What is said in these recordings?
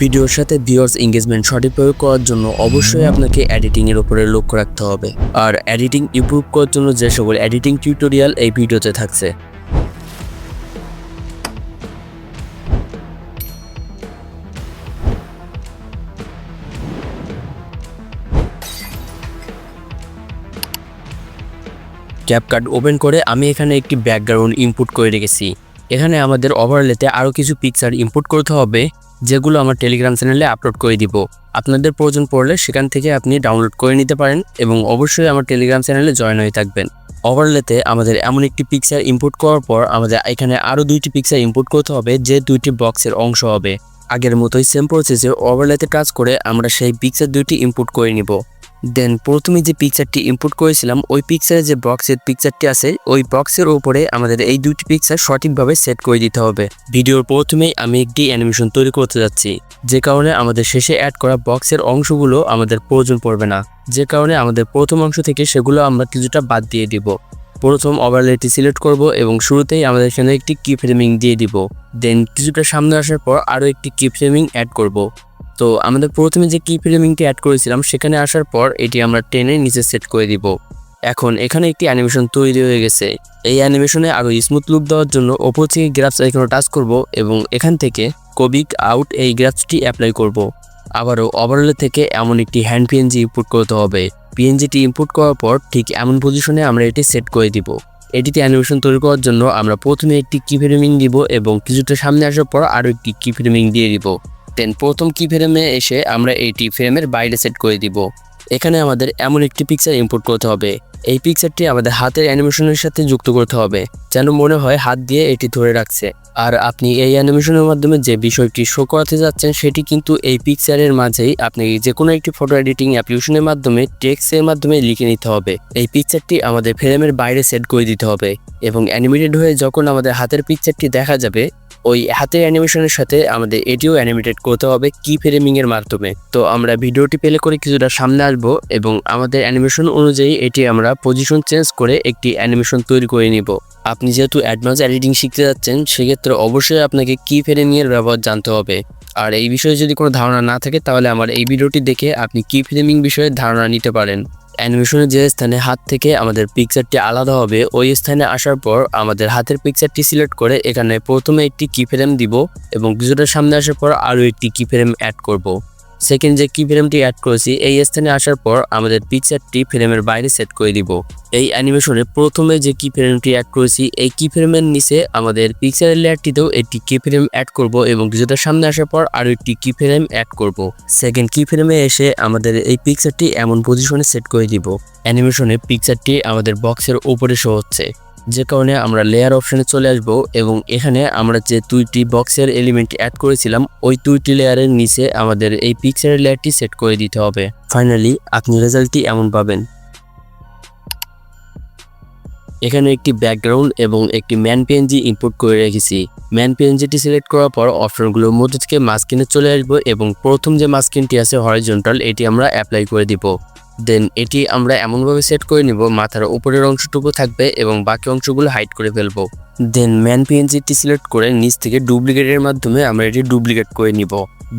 ভিডিওর সাথে viewers engagement সঠিক প্রয়োগ করার জন্য অবশ্যই আপনাকে এডিটিং এর উপরে লক্ষ্য রাখতে হবে। আর এডিটিং ইমপ্রুভ করার জন্য যে সকল এডিটিং টিউটোরিয়াল এই ভিডিওতে থাকছে। ক্যাপকার্ড ওপেন করে আমি এখানে একটি ব্যাকগ্রাউন্ড ইনপুট করে রেখেছি। এখানে আমাদের ওভারলেতে আরও কিছু পিকচার ইনপুট করতে হবে, যেগুলো আমার টেলিগ্রাম চ্যানেলে আপলোড করে দিব। আপনাদের প্রয়োজন পড়লে সেখান থেকে আপনি ডাউনলোড করে নিতে পারেন এবং অবশ্যই আমার টেলিগ্রাম চ্যানেলে জয়েন হয়ে থাকবেন। ওভারলেতে আমাদের এমন একটি পিকচার ইনপুট করার পর আমাদের এখানে আরও দুইটি পিকচার ইম্পোর্ট করতে হবে, যে দুইটি বক্সের অংশ হবে। আগের মতোই সেম প্রসেসে ওভারলেতে কাজ করে আমরা সেই পিকচার দুইটি ইনপুট করে নিব। দেন প্রথমে যে পিকচারটি ইনপুট করেছিলাম, ওই পিকচারে যে বক্সের পিকচারটি আছে, ওই বক্সের উপরে আমাদের এই দুটি পিকচার সঠিকভাবে সেট করে দিতে হবে। ভিডিওর প্রথমেই আমি একটি অ্যানিমেশন তৈরি করতে যাচ্ছি, যে কারণে আমাদের শেষে অ্যাড করা বক্সের অংশগুলো আমাদের প্রয়োজন পড়বে না। যে কারণে আমাদের প্রথম অংশ থেকে সেগুলো আমরা কিছুটা বাদ দিয়ে দিব। প্রথম ওভারলেটি সিলেক্ট করব এবং শুরুতেই আমাদের এখানে একটি কি ফ্রেমিং দিয়ে দিব। দেন কিছুটা সামনে আসার পর আরও একটি কি ফ্রেমিং অ্যাড করব। তো আমাদের প্রথমে যে কি ফ্রেমিংটি অ্যাড করেছিলাম, সেখানে আসার পর এটি আমরা টেনে নিচে সেট করে দিব। এখন এখানে একটি অ্যানিমেশন তৈরি হয়ে গেছে। এই অ্যানিমেশনে আরও স্মুথ লুক দেওয়ার জন্য ওপর থেকে গ্রাফস এখানে টাচ করব এবং এখান থেকে কবিক আউট এই গ্রাফসটি অ্যাপ্লাই করব। আবারও ওভারলে থেকে এমন একটি হ্যান্ড পিএনজি ইনপুট করতে হবে। পিএনজিটি ইনপুট করার পর ঠিক এমন পজিশনে আমরা এটি সেট করে দিব। এটিতে অ্যানিমেশন তৈরি করার জন্য আমরা প্রথমে একটি কি ফ্রেমিং দিব এবং কিছুটা সামনে আসার পর আরও একটি কি ফ্রেমিং দিয়ে দিব। দেন প্রথম কি ফ্রেমে এসে আমরা এইটি ফ্রেমের বাইরে সেট করে দিব। এখানে আমাদের এমন একটি পিকচার ইনপুট করতে হবে। এই পিকচারটি আমাদের হাতের অ্যানিমেশনের সাথে যুক্ত করতে হবে, যেন মনে হয় হাত দিয়ে এটি ধরে রাখছে। আর আপনি এই অ্যানিমেশনের মাধ্যমে যে বিষয়টি শো করাতে যাচ্ছেন, সেটি কিন্তু এই পিকচারের মাঝেই আপনি যে কোনো একটি ফটো এডিটিং অ্যাপ্লিকেশনের মাধ্যমে টেক্সটের মাধ্যমে লিখে নিতে হবে। এই পিকচারটি আমাদের ফ্রেমের বাইরে সেট করে দিতে হবে এবং অ্যানিমেটেড হয়ে যখন আমাদের হাতের পিকচারটি দেখা যাবে ওই হাতের অ্যানিমেশনের সাথে আমাদের এটিও অ্যানিমেটেড করতে হবে কি ফ্রেমিং এর মাধ্যমে। তো আমরা ভিডিওটি প্লে করে কিছুটা সামনে আসব এবং আমাদের অ্যানিমেশন অনুযায়ী এটি আমরা পজিশন চেঞ্জ করে একটি অ্যানিমেশন তৈরি করে নিব। আপনি যেহেতু অ্যাডভান্স এডিটিং শিখতে যাচ্ছেন, সেক্ষেত্রে অবশ্যই আপনাকে কি ফ্রেমিং এর ব্যবহার জানতে হবে। আর এই বিষয়ে যদি কোনো ধারণা না থাকে, তাহলে আমার এই ভিডিওটি দেখে আপনি কি ফ্রেমিং বিষয়ে ধারণা নিতে পারেন। অ্যানিমেশনের যে স্থানে হাত থেকে আমাদের পিকচারটি আলাদা হবে, ওই স্থানে আসার পর আমাদের হাতের পিকচারটি সিলেক্ট করে এখানে প্রথমে একটি কি ফ্রেম দিব এবং কিছুটা সামনে আসার পর আরও একটি কি ফ্রেম অ্যাড করব। সেকেন্ড যে কি ফ্রেমটি অ্যাড করেছি, এই স্থানে আসার পর আমাদের পিকচারটি ফ্রেমের বাইরে সেট করে দিব। এই অ্যানিমেশনে প্রথমে যে কি ফ্রেমটি অ্যাড করেছি, এই কি ফ্রেমের নিচে আমাদের পিকচারের লেয়ারটিতেও একটি কি ফ্রেম অ্যাড করব এবং কিছুটা সামনে আসার পর আরও একটি কি ফ্রেম অ্যাড করব। সেকেন্ড কি ফ্রেমে এসে আমাদের এই পিকচারটি এমন পজিশনে সেট করে দিব। অ্যানিমেশনে পিকচারটি আমাদের বক্সের ওপরে শো হচ্ছে। যে কারণে আমরা লেয়ার অপশানে চলে আসব এবং এখানে আমরা যে দুইটি বক্সের এলিমেন্ট অ্যাড করেছিলাম, ওই দুইটি লেয়ারের নিচে আমাদের এই পিকচারের লেয়ারটি সেট করে দিতে হবে। ফাইনালি আপনি রেজাল্টটি এমন পাবেন। এখানে একটি ব্যাকগ্রাউন্ড এবং একটি ম্যান পিএনজি ইনপুট করে রেখেছি। ম্যান পিএনজিটি সিলেক্ট করার পর অপশনগুলোর মধ্যে থেকে মাস্কিনে চলে আসব এবং প্রথম যে মাস্কিনটি আছে হরিজন্টাল এটি আমরা অ্যাপ্লাই করে দিব। দেন এটি আমরা এমনভাবে সেট করে নিব, মাথার উপরের অংশটুকু থাকবে এবং বাকি অংশগুলো হাইড করে ফেলব। দেন ম্যান পিএনজিটি সিলেক্ট করে নিচ থেকে ডুপ্লিকেটের মাধ্যমে আমরা এটি ডুপ্লিকেট করে নিব।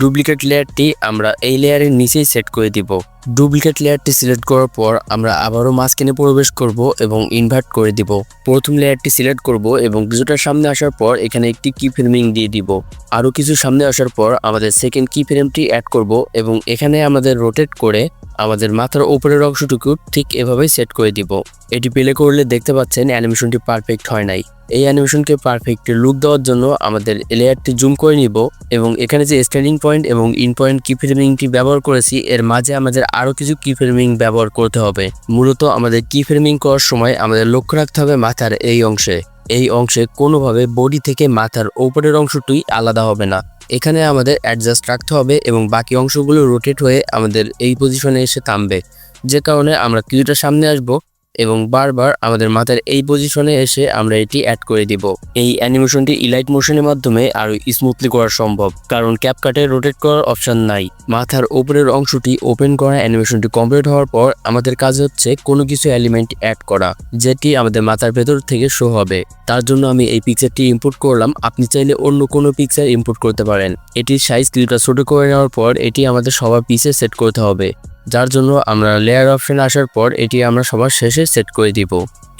ডুপ্লিকেট লেয়ারটি আমরা এই লেয়ারের নিচেই সেট করে দিব। ডুপ্লিকেট লেয়ারটি সিলেক্ট করার পর আমরা আবারও মাঝখানে প্রবেশ করব এবং ইনভার্ট করে দিব। প্রথম লেয়ারটি সিলেক্ট করব এবং কিছুটা সামনে আসার পর এখানে একটি কি ফ্রেমিং দিয়ে দিব। আরও কিছু সামনে আসার পর আমাদের সেকেন্ড কি ফ্রেমটি অ্যাড করব এবং এখানে আমাদের রোটেট করে আমাদের মাথার উপরের অংশটুকু ঠিক এভাবেই সেট করে দিব। এটি প্লে করলে দেখতে পাচ্ছেন অ্যানিমেশনটি পারফেক্ট হয় নাই। এই অ্যানিমেশনকে পারফেক্ট লুক দেওয়ার জন্য আমাদের লেয়ারটি জুম করে নিব এবং এখানে যে স্ট্যান্ডিং পয়েন্ট এবং ইন পয়েন্ট কি ফ্রেমিংটি ব্যবহার করেছি, এর মাঝে আমাদের আরও কিছু কি ফ্রেমিং ব্যবহার করতে হবে। মূলত আমাদের কি ফ্রেমিং করার সময় আমাদের লক্ষ্য রাখতে হবে মাথার এই অংশে। এই অংশে কোনোভাবে বডি থেকে মাথার উপরের অংশটুই আলাদা হবে না। এখানে আমাদের অ্যাডজাস্ট রাখতে হবে এবং বাকি অংশগুলো রোটেট হয়ে আমাদের এই পজিশনে এসে থামবে। যে কারণে আমরা কিছুটা সামনে আসব। এবং বারবার আমাদের মাথার এই পজিশনে এসে আমরা এটি অ্যাড করে দিব। এই অ্যানিমেশনটি ইলাইট মোশনের মাধ্যমে আরও স্মুথলি করা সম্ভব, কারণ ক্যাপকাটে রোটেট করার অপশন নাই। মাথার ওপরের অংশটি ওপেন করা অ্যানিমেশনটি কমপ্লিট হওয়ার পর আমাদের কাজ হচ্ছে কোনো কিছু এলিমেন্ট অ্যাড করা, যেটি আমাদের মাথার ভেতর থেকে শো হবে। তার জন্য আমি এই পিকচারটি ইম্পোর্ট করলাম, আপনি চাইলে অন্য কোনো পিকচার ইম্পোর্ট করতে পারেন। এটির সাইজ কিছুটা ছোট করে নেওয়ার পর এটি আমাদের সবার পিসে সেট করতে হবে। যার জন্য আমরা লেয়ার অপশন আসার পর এটি আমরা সবার শেষে সেট করে দিব।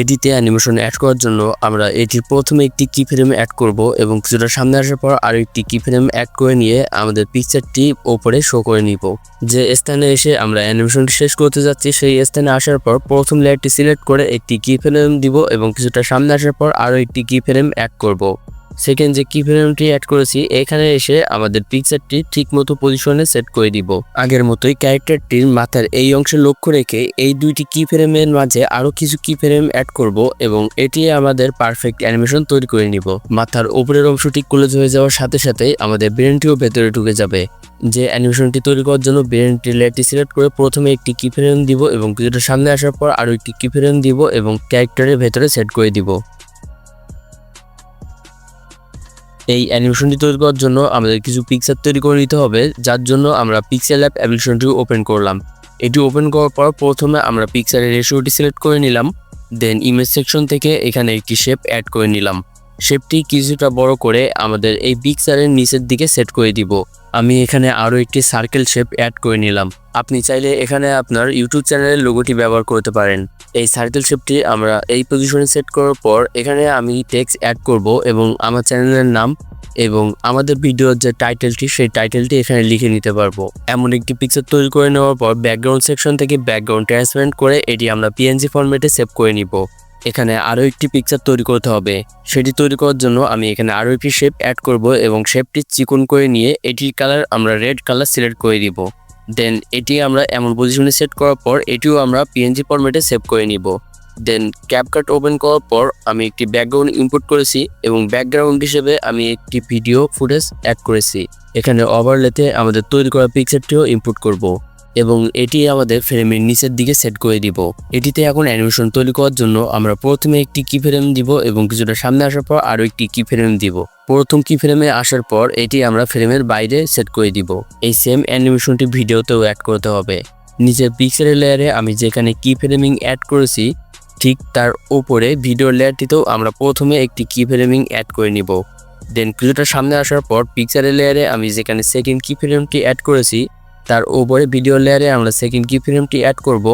এটিতে অ্যানিমেশন অ্যাড করার জন্য আমরা এটির প্রথমে একটি কি ফ্রেম অ্যাড করব এবং কিছুটা সামনে আসার পর আরও একটি কি ফ্রেম অ্যাড করে নিয়ে আমাদের পিকচারটি ওপরে শো করে নিব। যে স্থানে এসে আমরা অ্যানিমেশনটি শেষ করতে যাচ্ছি, সেই স্থানে আসার পর প্রথম লেয়ারটি সিলেক্ট করে একটি কি ফ্রেম দিব এবং কিছুটা সামনে আসার পর আরও একটি কি ফ্রেম অ্যাড করব। সেকেন্ড যে কি ফ্রেমটি অ্যাড করেছি, এখানে এসে আমাদের পিকচারটি ঠিক মতো পজিশনে সেট করে দিব। আগের মতোই ক্যারেক্টারটির মাথার এই অংশে লক্ষ্য রেখে এই দুইটি কি ফ্রেমের মাঝে আরও কিছু কি ফ্রেম অ্যাড করব এবং এটি আমাদের পারফেক্ট অ্যানিমেশন তৈরি করে নিব। মাথার উপরের অংশটি ক্লোজ হয়ে যাওয়ার সাথে সাথে আমাদের ব্রেনটিও ভেতরে ঢুকে যাবে। যে অ্যানিমেশনটি তৈরি করার জন্য ব্রেনটি লেয়ারটি সিলেক্ট করে প্রথমে একটি কি ফ্রেম দিব এবং কিছুটা সামনে আসার পর আরও একটি কি ফ্রেম দিব এবং ক্যারেক্টারের ভেতরে সেট করে দিব। এই অ্যানিমেশনটি তৈরি করার জন্য আমাদের কিছু পিকচার তৈরি করে নিতে হবে, যার জন্য আমরা পিকচার অ্যাপ অ্যাপ্লিকেশনটি ওপেন করলাম। এটি ওপেন করার পর প্রথমে আমরা পিকচারের রেশিওটি সিলেক্ট করে নিলাম দেন ইমেজ সেকশন থেকে এখানে একটি শেপ অ্যাড করে নিলাম। শেপটি কিছুটা বড় করে আমাদের এই পিকচারের নিচের দিকে সেট করে দিব। আমি এখানে আরও একটি সার্কেল শেপ অ্যাড করে নিলাম। আপনি চাইলে এখানে আপনার ইউটিউব চ্যানেলের লোগোটি ব্যবহার করতে পারেন। এই সার্কেল শেপটি আমরা এই পজিশনে সেট করার পর এখানে আমি টেক্সট অ্যাড করব এবং আমার চ্যানেলের নাম এবং আমাদের ভিডিওর যে টাইটেলটি সেই টাইটেলটি এখানে লিখে নিতে পারব। এমন একটি পিকচার তৈরি করে নেওয়ার পর ব্যাকগ্রাউন্ড সেকশন থেকে ব্যাকগ্রাউন্ড ট্রান্সপারেন্ট করে এটি আমরা পিএনজি ফরম্যাটে সেভ করে নিব। এখানে আরও একটি পিকচার তৈরি করতে হবে। সেটি তৈরি করার জন্য আমি এখানে আরও একটি শেপ অ্যাড করব এবং শেপটি চিকন করে নিয়ে এটির কালার আমরা রেড কালার সিলেক্ট করে দিব। দেন এটি আমরা এমন পজিশনে সেট করার পর এটিও আমরা পিএনজি ফরম্যাটে সেভ করে নিব। দেন ক্যাপকাট ওপেন করার পর আমি একটি ব্যাকগ্রাউন্ড ইম্পোর্ট করেছি এবং ব্যাকগ্রাউন্ড হিসেবে আমি একটি ভিডিও ফুটেজ অ্যাড করেছি। এখানে ওভারলেতে আমাদের তৈরি করা পিকচারটিও ইম্পোর্ট করব। এবং এটি আমাদের ফ্রেমের নিচের দিকে সেট করে দিব। এটিতে এখন অ্যানিমেশন তৈরি করার জন্য আমরা প্রথমে একটি কি ফ্রেম দিব এবং কিছুটা সামনে আসার পর আরও একটি কি ফ্রেম দিব। প্রথম কি ফ্রেমে আসার পর এটি আমরা ফ্রেমের বাইরে সেট করে দিব। এই সেম অ্যানিমেশনটি ভিডিওতেও অ্যাড করতে হবে। নিচের পিকচারের লেয়ারে আমি যেখানে কি ফ্রেমিং অ্যাড করেছি, ঠিক তার উপরে ভিডিও লেয়ারটিতেও আমরা প্রথমে একটি কি ফ্রেমিং অ্যাড করে নিব। দেন কিছুটা সামনে আসার পর পিকচারের লেয়ারে আমি যেখানে সেকেন্ড কি ফ্রেমটি অ্যাড করেছি তার উপরে ভিডিও লেয়ারে আমরা সেকেন্ড কি ফ্রেমটি অ্যাড করব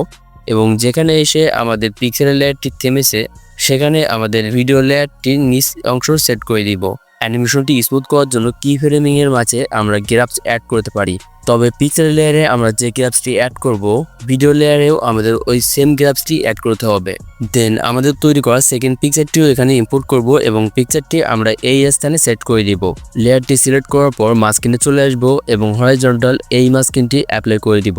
এবং যেখানে এসে আমাদের পিকচারের লেয়ারটি থেমেছে, সেখানে আমাদের ভিডিও লেয়ারটির নিচ অংশ সেট করে দিব। অ্যানিমেশনটি স্মুথ করার জন্য কি ফ্রেমিংয়ের মাঝে আমরা গ্রাফস অ্যাড করতে পারি। তবে পিকচার লেয়ারে আমরা যে গ্রাফসটি অ্যাড করব ভিডিও লেয়ারেও আমাদের ওই সেম গ্রাফসটি অ্যাড করতে হবে। দেন আমাদের তৈরি করা সেকেন্ড পিকচারটিও এখানে ইম্পোর্ট করব এবং পিকচারটি আমরা এই স্থানে সেট করে দিব। লেয়ারটি সিলেক্ট করার পর মাস্কিনে চলে আসব এবং হরাইজন্টাল এই মাস্কিনটি অ্যাপ্লাই করে দিব।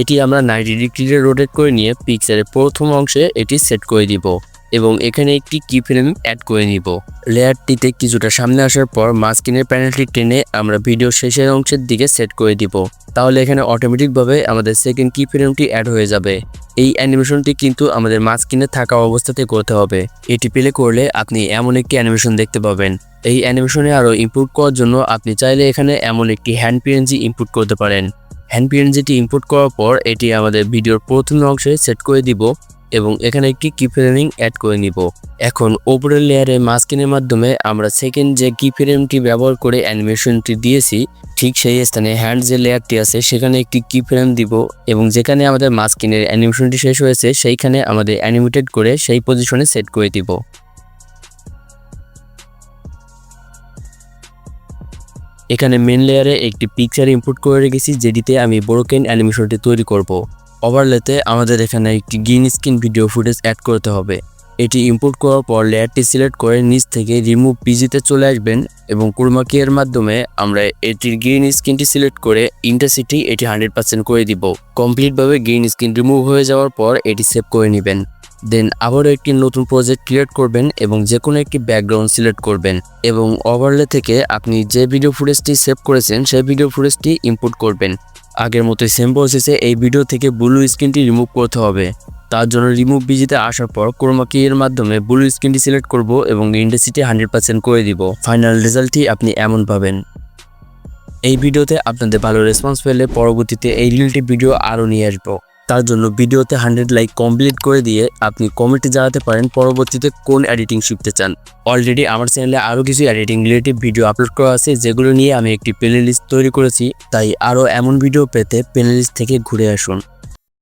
এটি আমরা নাইনটি ডিগ্রিতে রোটেট করে নিয়ে পিকচারের প্রথম অংশে এটি সেট করে দিব। এবং এখানে একটি কি ফ্রেম অ্যাড করে নিব। লেয়ারটিতে কিছুটা সামনে আসার পর মাস্কিনের প্যানেলটি টেনে আমরা ভিডিও শেষের অংশের দিকে সেট করে দিব। তাহলে এখানে অটোমেটিকভাবে আমাদের সেকেন্ড কি ফ্রেমটি অ্যাড হয়ে যাবে। এই অ্যানিমেশনটি কিন্তু আমাদের মাস্কিনে থাকা অবস্থাতে করতে হবে। এটি প্লে করলে আপনি এমন একটি অ্যানিমেশন দেখতে পাবেন। এই অ্যানিমেশনে আরও ইমপ্রুভ করার জন্য আপনি চাইলে এখানে এমন একটি হ্যান্ড পিএনজি ইনপুট করতে পারেন। হ্যান্ড পিএনজিটি ইনপুট করার পর এটি আমাদের ভিডিওর প্রথম অংশে সেট করে দিব। এবং এখানে একটি কি ফ্রেমিং অ্যাড করে নিব। এখন ওপরের লেয়ারে মাস্কিনের মাধ্যমে আমরা সেকেন্ড যে কি ফ্রেমটি ব্যবহার করে অ্যানিমেশনটি দিয়েছি, ঠিক সেই স্থানে হ্যান্ড যে লেয়ারটি আছে, সেখানে একটি কি ফ্রেম দিব এবং যেখানে আমাদের মাস্কিনের অ্যানিমেশনটি শেষ হয়েছে, সেইখানে আমাদের অ্যানিমেটেড করে সেই পজিশনে সেট করে দিব। এখানে মেন লেয়ারে একটি পিকচার ইনপুট করে রেখেছি, যেটিতে আমি ব্রোকেন অ্যানিমেশনটি তৈরি করব। ওভারলেতে আমাদের এখানে একটি green screen video footage add করতে হবে। এটি ইম্পোর্ট করার পর লেয়ারটি সিলেক্ট করে নিচ থেকে রিমুভ পিজিতে চলে আসবেন এবং কুরমাকি এর মাধ্যমে আমরা এটির গ্রিন স্ক্রিনটি সিলেক্ট করে ইন্টারসিটি এটি হান্ড্রেড পার্সেন্ট করে দিব। কমপ্লিটভাবে গ্রিন স্ক্রিন রিমুভ হয়ে যাওয়ার পর এটি সেভ করে নেবেন। দেন আবারও একটি নতুন প্রজেক্ট ক্রিয়েট করবেন এবং যে কোনো একটি ব্যাকগ্রাউন্ড সিলেক্ট করবেন এবং ওভারলে থেকে আপনি যে ভিডিও ফুটেজটি সেভ করেছেন সেই ভিডিও ফুটেজটি ইম্পোর্ট করবেন। আগের মতো সেম প্রসেসে এই ভিডিও থেকে ব্লু স্ক্রিনটি রিমুভ করতে হবে। তার জন্য রিমুভ বিজিতে আসার পর ক্রোমা কি এর মাধ্যমে ব্লু স্ক্রিনটি সিলেক্ট করব এবং ইন্ডাসিটি হান্ড্রেড পার্সেন্ট করে দিব। ফাইনাল রেজাল্টটি আপনি এমন পাবেন। এই ভিডিওতে আপনাদের ভালো রেসপন্স পেলে পরবর্তীতে এই রিলেটিভ ভিডিও আরও নিয়ে আসব। তার জন্য ভিডিওতে হান্ড্রেড লাইক কমপ্লিট করে দিয়ে আপনি কমেন্টে জানাতে পারেন পরবর্তীতে কোন এডিটিং শিখতে চান। অলরেডি আমার চ্যানেলে আরও কিছু এডিটিং রিলেটিভ ভিডিও আপলোড করা আছে, যেগুলো নিয়ে আমি একটি প্লে লিস্ট তৈরি করেছি। তাই আরও এমন ভিডিও পেতে প্লে লিস্ট থেকে ঘুরে আসুন।